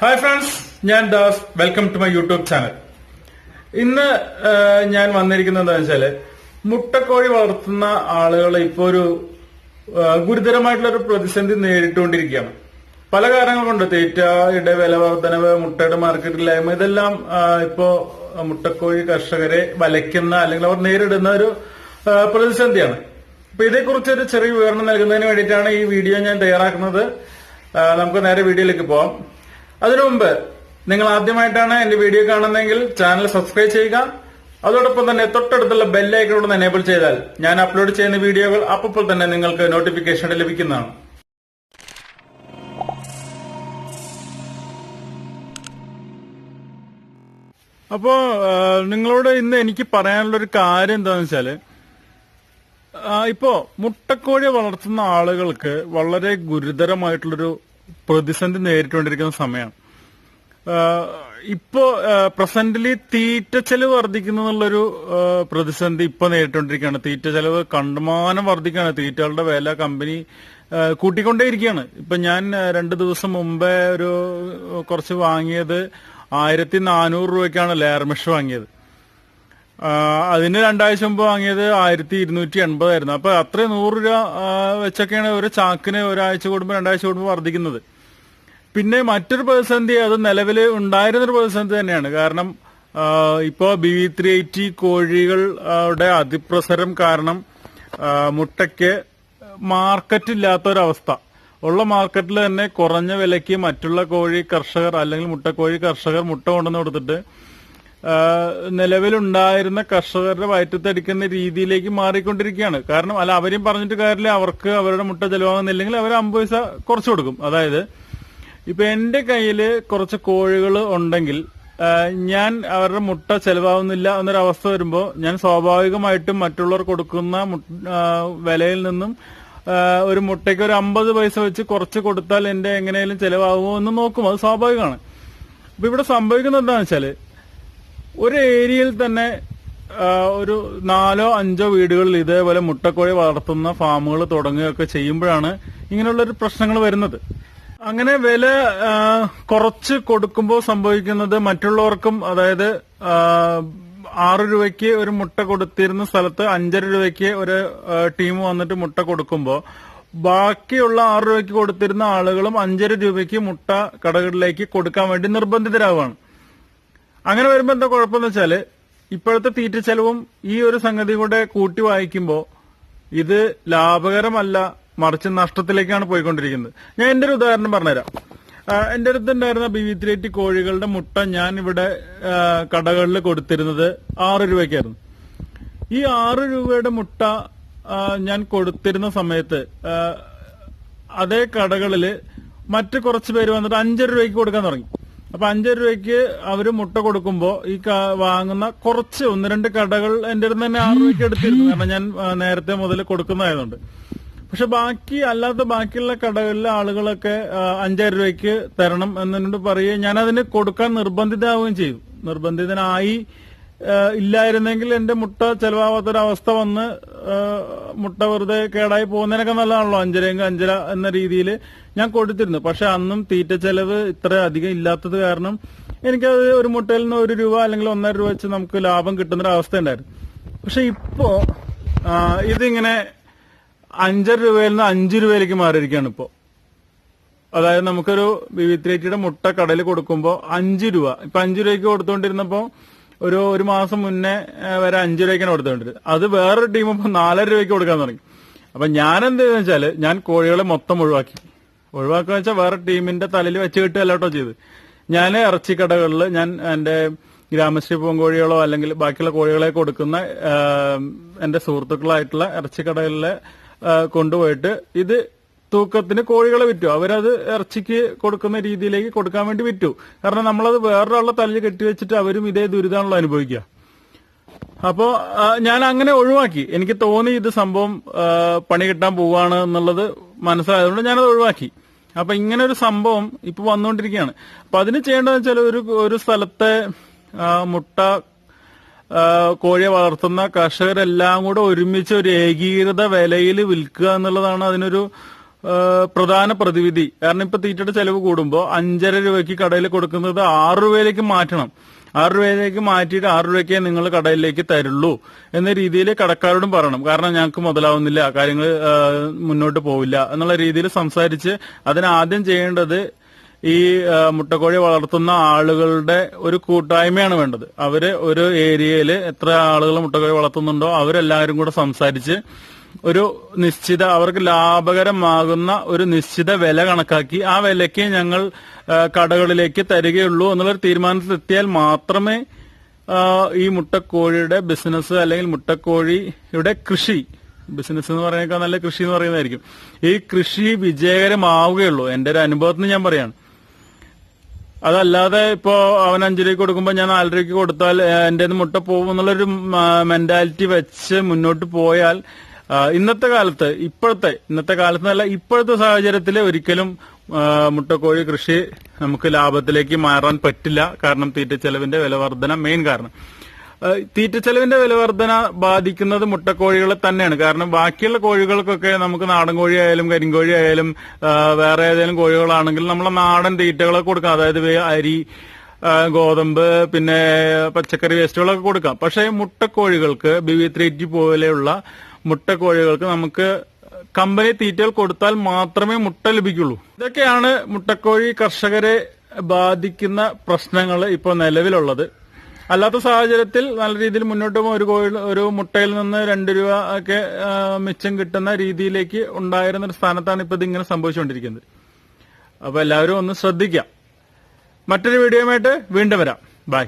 Hi friends ഞാൻ Das. Welcome to my YouTube channel ഇന്ന് ഞാൻ വന്നിരിക്കുന്നത് എന്താ വെച്ചാൽ മുട്ടക്കോഴി വളർത്തുന്ന ആളുകൾ ഇപ്പോ ഒരു ഗുരുതരമായിട്ടുള്ള ഒരു പ്രതിസന്ധി നേരിട്ടുകൊണ്ടിരിക്കുകയാണ്. പല കാരണങ്ങൾ കൊണ്ട് തീറ്റയുടെ വില വർധനവ് മുട്ടയുടെ മാർക്കറ്റില്ലായ്മ ഇതെല്ലാം ഇപ്പോ മുട്ടക്കോഴി കർഷകരെ വലയ്ക്കുന്ന അല്ലെങ്കിൽ അവർ നേരിടുന്ന ഒരു പ്രതിസന്ധിയാണ്. അപ്പൊ ഇതേക്കുറിച്ച് ഒരു ചെറിയ വിവരണം നൽകുന്നതിന് വേണ്ടിയിട്ടാണ് ഈ വീഡിയോ ഞാൻ തയ്യാറാക്കുന്നത്. നമുക്ക് നേരെ വീഡിയോയിലേക്ക് പോവാം. അതിനു മുമ്പ് നിങ്ങൾ ആദ്യമായിട്ടാണ് എന്റെ വീഡിയോ കാണുന്നതെങ്കിൽ ചാനൽ സബ്സ്ക്രൈബ് ചെയ്യുക. അതോടൊപ്പം തന്നെ തൊട്ടടുത്തുള്ള ബെല്ലൈക്കണോട് എനേബിൾ ചെയ്താൽ ഞാൻ അപ്ലോഡ് ചെയ്യുന്ന വീഡിയോകൾ അപ്പോൾ തന്നെ നിങ്ങൾക്ക് നോട്ടിഫിക്കേഷൻ ലഭിക്കുന്നതാണ്. അപ്പോ നിങ്ങളോട് ഇന്ന് എനിക്ക് പറയാനുള്ള ഒരു കാര്യം എന്താണെന്ന് വെച്ചാൽ ഇപ്പോ മുട്ടക്കോഴി വളർത്തുന്ന ആളുകൾക്ക് വളരെ ഗുരുതരമായിട്ടുള്ളൊരു പ്രതിസന്ധി നേരിട്ടുകൊണ്ടിരിക്കുന്ന സമയമാണ് ഇപ്പോ പ്രസന്റിലി തീറ്റ ചെലവ് വർദ്ധിക്കുന്നു എന്നുള്ളൊരു പ്രതിസന്ധി ഇപ്പൊ നേരിട്ടുകൊണ്ടിരിക്കുകയാണ്. തീറ്റ ചെലവ് കണ്ടമാനം വർദ്ധിക്കുകയാണ്. തീറ്റകളുടെ വില കമ്പനി കൂട്ടിക്കൊണ്ടേയിരിക്കുകയാണ്. ഇപ്പൊ ഞാൻ രണ്ടു ദിവസം മുമ്പേ ഒരു കുറച്ച് വാങ്ങിയത് ആയിരത്തി നാനൂറ് രൂപയ്ക്കാണ് ലെയർ മെഷ് വാങ്ങിയത്. അതിന് രണ്ടാഴ്ച മുമ്പ് വാങ്ങിയത് ആയിരത്തി ഇരുന്നൂറ്റി എൺപതായിരുന്നു അപ്പൊ അത്ര നൂറ് രൂപ വെച്ചൊക്കെയാണ് ഒരു ചാക്കിന് ഒരാഴ്ച കൂടുമ്പോൾ രണ്ടാഴ്ച കൂടുമ്പോൾ വർദ്ധിക്കുന്നത്. പിന്നെ മറ്റൊരു പ്രതിസന്ധി അത് നിലവിൽ ഉണ്ടായിരുന്നൊരു പ്രതിസന്ധി തന്നെയാണ്. കാരണം ഇപ്പോൾ ഇപ്പോ ബി വി ത്രീ എയ്റ്റി കോഴികളുടെ അതിപ്രസരം കാരണം മുട്ടയ്ക്ക് മാർക്കറ്റ് ഇല്ലാത്തൊരവസ്ഥ ഉള്ള മാർക്കറ്റിൽ തന്നെ കുറഞ്ഞ വിലയ്ക്ക് മറ്റുള്ള കോഴി കർഷകർ അല്ലെങ്കിൽ മുട്ടക്കോഴി കർഷകർ മുട്ട കൊണ്ടുവന്ന് കൊടുത്തിട്ട് നിലവിലുണ്ടായിരുന്ന കർഷകരുടെ വയറ്റത്തടിക്കുന്ന രീതിയിലേക്ക് മാറിക്കൊണ്ടിരിക്കുകയാണ്. കാരണം അല്ല അവരെയും പറഞ്ഞിട്ട് കാര്യമില്ല. അവർക്ക് അവരുടെ മുട്ട ചെലവാകുന്നില്ലെങ്കിൽ അവർ അമ്പത് പൈസ കുറച്ചു കൊടുക്കും. അതായത് ഇപ്പൊ എന്റെ കയ്യിൽ കുറച്ച് കോഴികൾ ഉണ്ടെങ്കിൽ ഞാൻ അവരുടെ മുട്ട ചെലവാകുന്നില്ല എന്നൊരവസ്ഥ വരുമ്പോൾ ഞാൻ സ്വാഭാവികമായിട്ടും മറ്റുള്ളവർ കൊടുക്കുന്ന വിലയിൽ നിന്നും ഒരു മുട്ടയ്ക്ക് ഒരു അമ്പത് പൈസ വെച്ച് കുറച്ച് കൊടുത്താൽ എന്റെ എങ്ങനെയും ചെലവാകുമോ എന്ന് നോക്കും. അത് സ്വാഭാവികമാണ്. അപ്പൊ ഇവിടെ സംഭവിക്കുന്നത് എന്താണെന്ന് വെച്ചാൽ ഒരു ഏരിയയിൽ തന്നെ ഒരു നാലോ അഞ്ചോ വീടുകളിൽ ഇതേപോലെ മുട്ടക്കോഴി വളർത്തുന്ന ഫാമുകൾ തുടങ്ങുകയൊക്കെ ചെയ്യുമ്പോഴാണ് ഇങ്ങനെയുള്ളൊരു പ്രശ്നങ്ങൾ വരുന്നത്. അങ്ങനെ വില കുറച്ച് കൊടുക്കുമ്പോൾ സംഭവിക്കുന്നത് മറ്റുള്ളവർക്കും അതായത് ആറ് രൂപയ്ക്ക് ഒരു മുട്ട കൊടുത്തിരുന്ന സ്ഥലത്ത് അഞ്ചര രൂപയ്ക്ക് ഒരു ടീം വന്നിട്ട് മുട്ട കൊടുക്കുമ്പോൾ ബാക്കിയുള്ള ആറ് രൂപയ്ക്ക് കൊടുത്തിരുന്ന ആളുകളും അഞ്ചര രൂപയ്ക്ക് മുട്ട കടകളിലേക്ക് കൊടുക്കാൻ വേണ്ടി നിർബന്ധിതരാവുകയാണ്. അങ്ങനെ വരുമ്പോ എന്താ കുഴപ്പമെന്ന് വെച്ചാൽ ഇപ്പോഴത്തെ തീറ്റ ചെലവും ഈ ഒരു സംഗതി കൂടെ കൂട്ടി വായിക്കുമ്പോൾ ഇത് ലാഭകരമല്ല മറിച്ച് നഷ്ടത്തിലേക്കാണ് പോയിക്കൊണ്ടിരിക്കുന്നത്. ഞാൻ എന്റെ ഒരു ഉദാഹരണം പറഞ്ഞുതരാം. എന്റെ എന്റെ അടുത്ത് ഉണ്ടായിരുന്ന ബി വി ത്രീ കോഴികളുടെ മുട്ട ഞാൻ ഇവിടെ കടകളിൽ കൊടുത്തിരുന്നത് ആറ് രൂപയ്ക്കായിരുന്നു. ഈ ആറ് രൂപയുടെ മുട്ട ഞാൻ കൊടുത്തിരുന്ന സമയത്ത് അതേ കടകളിൽ മറ്റു കുറച്ച് പേര് വന്നിട്ട് അഞ്ചര രൂപയ്ക്ക് കൊടുക്കാൻ തുടങ്ങി. അപ്പൊ അഞ്ചര രൂപയ്ക്ക് അവർ മുട്ട കൊടുക്കുമ്പോ ഈ വാങ്ങുന്ന കുറച്ച് ഒന്ന് രണ്ട് കടകൾ എന്റെ അടുത്ത് തന്നെ ആറ് രൂപയ്ക്ക് എടുത്തിരുന്നു. കാരണം ഞാൻ നേരത്തെ മുതൽ കൊടുക്കുന്നതായതുകൊണ്ട്. പക്ഷെ ബാക്കി അല്ലാത്ത ബാക്കിയുള്ള കടകളിലെ ആളുകളൊക്കെ അഞ്ചര രൂപയ്ക്ക് തരണം എന്നോട് പറയുകയും ഞാൻ അതിന് കൊടുക്കാൻ നിർബന്ധിതാവുകയും ചെയ്തു. നിർബന്ധിതനായി ഇല്ലായിരുന്നെങ്കിൽ എന്റെ മുട്ട ചെലവാകാത്തൊരവസ്ഥ വന്ന് മുട്ട വെറുതെ കേടായി പോകുന്നതിനൊക്കെ നല്ലതാണല്ലോ. അഞ്ചരയെങ്കിൽ അഞ്ചര എന്ന രീതിയിൽ ഞാൻ കൊടുത്തിരുന്നു. പക്ഷെ അന്നും തീറ്റ ചെലവ് ഇത്ര അധികം ഇല്ലാത്തത് കാരണം എനിക്കത് ഒരു മുട്ടയിൽ നിന്ന് ഒരു രൂപ അല്ലെങ്കിൽ ഒന്നര രൂപ വെച്ച് നമുക്ക് ലാഭം കിട്ടുന്ന ഒരു അവസ്ഥ ഉണ്ടായിരുന്നു പക്ഷെ ഇപ്പോ ഇതിങ്ങനെ അഞ്ചര രൂപയിൽ നിന്ന് അഞ്ചു രൂപയിലേക്ക് മാറിയിരിക്കുകയാണ് ഇപ്പോ. അതായത് നമുക്കൊരു വിവിത്രേറ്റിയുടെ മുട്ട കടയിൽ കൊടുക്കുമ്പോൾ അഞ്ച് രൂപ. ഇപ്പൊ അഞ്ചു രൂപയ്ക്ക് കൊടുത്തുകൊണ്ടിരുന്നപ്പോ ഒരു ഒരു മാസം മുന്നേ വരെ അഞ്ചു രൂപയ്ക്കാണ് കൊടുത്തോണ്ടിരുന്നത്. അത് വേറൊരു ടീം ഇപ്പൊ നാലര രൂപയ്ക്ക് കൊടുക്കാൻ തുടങ്ങി. അപ്പൊ ഞാൻ എന്ത് വെച്ചാൽ ഞാൻ കോഴികളെ മൊത്തം ഒഴിവാക്കി. ഒഴിവാക്കുക വെച്ചാൽ വേറെ ടീമിന്റെ തലയിൽ വെച്ച് കിട്ടുകയല്ല കേട്ടോ ചെയ്ത് ഞാൻ ഇറച്ചിക്കടകളിൽ ഞാൻ എന്റെ ഗ്രാമശ്രീ പൂങ്കോഴികളോ അല്ലെങ്കിൽ ബാക്കിയുള്ള കോഴികളെ കൊടുക്കുന്ന എന്റെ സുഹൃത്തുക്കളായിട്ടുള്ള ഇറച്ചിക്കടകളിലെ കൊണ്ടുപോയിട്ട് ഇത് തൂക്കത്തിന് കോഴികളെ വിറ്റു. അവരത് ഇറച്ചിക്ക് കൊടുക്കുന്ന രീതിയിലേക്ക് കൊടുക്കാൻ വേണ്ടി വിറ്റു. കാരണം നമ്മളത് വേറൊരാളുടെ തലയിൽ കെട്ടിവെച്ചിട്ട് അവരും ഇതേ ദുരിതമാണല്ലോ അനുഭവിക്കുക. അപ്പോ ഞാൻ അങ്ങനെ ഒഴിവാക്കി. എനിക്ക് തോന്നി ഇത് സംഭവം പണി കിട്ടാൻ പോവാണ് എന്നുള്ളത് മനസ്സിലായതുകൊണ്ട് ഞാനത് ഒഴിവാക്കി. അപ്പൊ ഇങ്ങനെ ഒരു സംഭവം ഇപ്പൊ വന്നുകൊണ്ടിരിക്കുകയാണ്. അപ്പൊ അതിന് ചെയ്യേണ്ടതെന്ന് വെച്ചാൽ ഒരു ഒരു സ്ഥലത്തെ മുട്ട കോഴിയെ വളർത്തുന്ന കർഷകരെല്ലാം കൂടെ ഒരുമിച്ച് ഒരു ഏകീകൃത വിലയിൽ വിൽക്കുക എന്നുള്ളതാണ് അതിനൊരു പ്രധാന പ്രതിവിധി. കാരണം ഇപ്പൊ തീറ്റയുടെ ചെലവ് കൂടുമ്പോൾ അഞ്ചര രൂപയ്ക്ക് കടയിൽ കൊടുക്കുന്നത് ആറ് രൂപയിലേക്ക് മാറ്റണം. ആറ് രൂപയിലേക്ക് മാറ്റിയിട്ട് ആറ് രൂപയ്ക്കേ നിങ്ങൾ കടയിലേക്ക് തരുള്ളൂ എന്ന രീതിയിൽ കടക്കാരോടും പറയണം. കാരണം ഞങ്ങൾക്ക് മുതലാവുന്നില്ല. കാര്യങ്ങൾ മുന്നോട്ട് പോവില്ല എന്നുള്ള രീതിയിൽ സംസാരിച്ച് അതിനാദ്യം ചെയ്യേണ്ടത് ഈ മുട്ടക്കോഴി വളർത്തുന്ന ആളുകളുടെ ഒരു കൂട്ടായ്മയാണ് വേണ്ടത്. അവർ ഒരു ഏരിയയിൽ എത്ര ആളുകൾ മുട്ടക്കോഴി വളർത്തുന്നുണ്ടോ അവരെല്ലാവരും കൂടെ സംസാരിച്ച് ഒരു നിശ്ചിത അവർക്ക് ലാഭകരമാകുന്ന ഒരു നിശ്ചിത വില കണക്കാക്കി ആ വിലയ്ക്ക് ഞങ്ങൾ കടകളിലേക്ക് തരികയുള്ളൂ എന്നുള്ളൊരു തീരുമാനത്തിലെത്തിയാൽ മാത്രമേ ഈ മുട്ടക്കോഴിയുടെ ബിസിനസ് അല്ലെങ്കിൽ മുട്ടക്കോഴിയുടെ കൃഷി ബിസിനസ് എന്ന് പറയുന്നേക്കാൾ നല്ല കൃഷി എന്ന് പറയുന്നതായിരിക്കും. ഈ കൃഷി വിജയകരമാവുകയുള്ളൂ. എന്റെ ഒരു അനുഭവത്തിൽ ഞാൻ പറയാണ്. അതല്ലാതെ ഇപ്പോ അവൻ അഞ്ചു രൂപയ്ക്ക് കൊടുക്കുമ്പോൾ ഞാൻ നാല് രൂപയ്ക്ക് കൊടുത്താൽ എന്റെ മുട്ട പോകും എന്നുള്ളൊരു മെന്റാലിറ്റി വെച്ച് മുന്നോട്ട് പോയാൽ ഇന്നത്തെ കാലത്ത് ഇപ്പോഴത്തെ ഇന്നത്തെ കാലത്ത് നല്ല ഇപ്പോഴത്തെ സാഹചര്യത്തിൽ ഒരിക്കലും മുട്ടക്കോഴി കൃഷി നമുക്ക് ലാഭത്തിലേക്ക് മാറാൻ പറ്റില്ല. കാരണം തീറ്റച്ചെലവിന്റെ വിലവർദ്ധന മെയിൻ കാരണം. തീറ്റച്ചെലവിന്റെ തീറ്റ ചെലവിന്റെ വില വർധന ബാധിക്കുന്നത് മുട്ടക്കോഴികളെ തന്നെയാണ്. കാരണം ബാക്കിയുള്ള കോഴികൾക്കൊക്കെ നമുക്ക് നാടൻ കോഴി ആയാലും കരിങ്കോഴി ആയാലും വേറെ ഏതെങ്കിലും കോഴികളാണെങ്കിൽ നമ്മൾ നാടൻ തീറ്റകളൊക്കെ കൊടുക്കാം. അതായത് അരി ഗോതമ്പ് പിന്നെ പച്ചക്കറി വേസ്റ്റുകളൊക്കെ കൊടുക്കാം. പക്ഷേ മുട്ടക്കോഴികൾക്ക് ബി വി ത്രീ ജി പോലെയുള്ള മുട്ടക്കോഴികൾക്ക് നമുക്ക് കമ്പനി തീറ്റകൾ കൊടുത്താൽ മാത്രമേ മുട്ട ലഭിക്കുള്ളൂ. ഇതൊക്കെയാണ് മുട്ടക്കോഴി കർഷകരെ ബാധിക്കുന്ന പ്രശ്നങ്ങൾ ഇപ്പോൾ നിലവിലുള്ളത്. അല്ലാത്ത സാഹചര്യത്തിൽ നല്ല രീതിയിൽ മുന്നോട്ട് പോകും ഒരു കോഴി ഒരു മുട്ടയിൽ നിന്ന് രണ്ട് രൂപ ഒക്കെ മിച്ചം കിട്ടുന്ന രീതിയിലേക്ക് ഉണ്ടായിരുന്ന ഒരു സ്ഥാനത്താണ് ഇപ്പോൾ ഇതിങ്ങനെ സംഭവിച്ചുകൊണ്ടിരിക്കുന്നത്. അപ്പോൾ എല്ലാവരും ഒന്ന് ശ്രദ്ധിക്കാം. മറ്റൊരു വീഡിയോയുമായിട്ട് വീണ്ടും വരാം. ബൈ